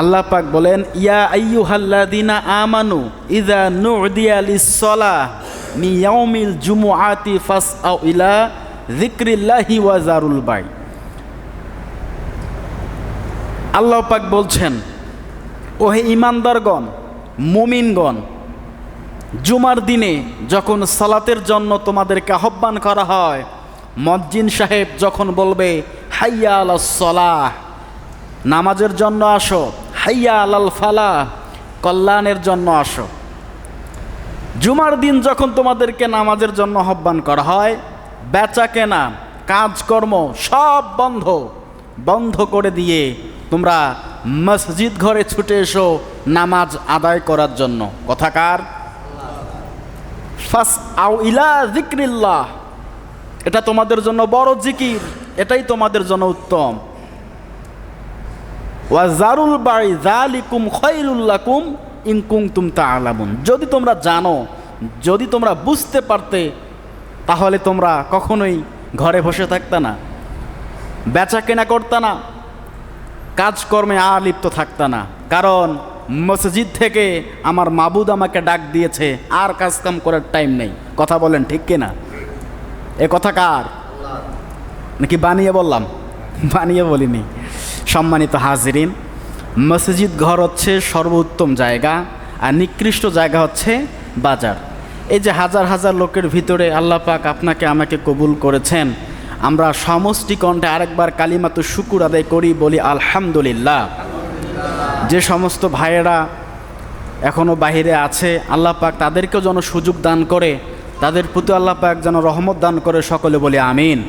আল্লাহ পাক বলেন, ইয়া আইয়ুহাল্লাযিনা আমানু ইযা নুদিয়া লিস-সালাহ মি ইয়াউমিল জুমুআতি ফাসআউ ইলা যিকরিল্লাহি ওয়া জারুল বাই। আল্লাহ পাক বলছেন, ওহে ইমানদারগণ মুমিনগণ, জুমার দিনে যখন সালাতের জন্য তোমাদেরকে আহ্বান করা হয়, মজ্জিন সাহেব যখন বলবে হাইয়া আলা সলাহ নামাজের জন্য আসো হাইয়া আলাল ফালাহ কল্যাণের জন্য আসো। জুমার দিন যখন তোমাদেরকে নামাজের জন্য আহ্বান করা হয়, বেচা কেনা, কাজকর্ম সব বন্ধ। বন্ধ করে দিয়ে তোমরা মসজিদ ঘরে ছুটে এসো নামাজ আদায় করার জন্য। কথাকার আউ ইলা জিক্রিল্লাহ এটা তোমাদের জন্য বড় জিকির, এটাই তোমাদের জন্য উত্তম। ওয়া জারুল জালিকুম খৈরুল্লাকুম ইনকুম তুম তা আলামুন যদি তোমরা জানো, যদি তোমরা বুঝতে পারতে, তাহলে তোমরা কখনোই ঘরে বসে থাকতে না, বেচা কেনা করতে না, কাজকর্মে আর লিপ্ত থাকতে না। কারণ মসজিদ থেকে আমার মাবুদ আমাকে ডাক দিয়েছে, আর কাজকাম করার টাইম নেই। কথা বলেন ঠিক কিনা? এ কথা কার? নাকি বানিয়ে বললাম? বানিয়ে বলিনি। সম্মানিত হাজিরিন, মসজিদ ঘর হচ্ছে সর্বোত্তম জায়গা আর নিকৃষ্ট জায়গা হচ্ছে বাজার। এই যে হাজার হাজার লোকের ভিতরে আল্লাহ পাক আপনাকে আমাকে কবুল করেছেন, আমরা সমষ্টি কণ্ঠে আরেকবার কালিমাতো শুকুর আদায় করি, বলি আলহামদুলিল্লাহ। যে সমস্ত ভাইয়েরা এখনও বাহিরে আছে, আল্লাহ পাক তাদেরকেও যেন সুযোগ দান করে, তাদের প্রতি আল্লাহ পাক যেন রহমত দান করে সকলে বলে আমিন।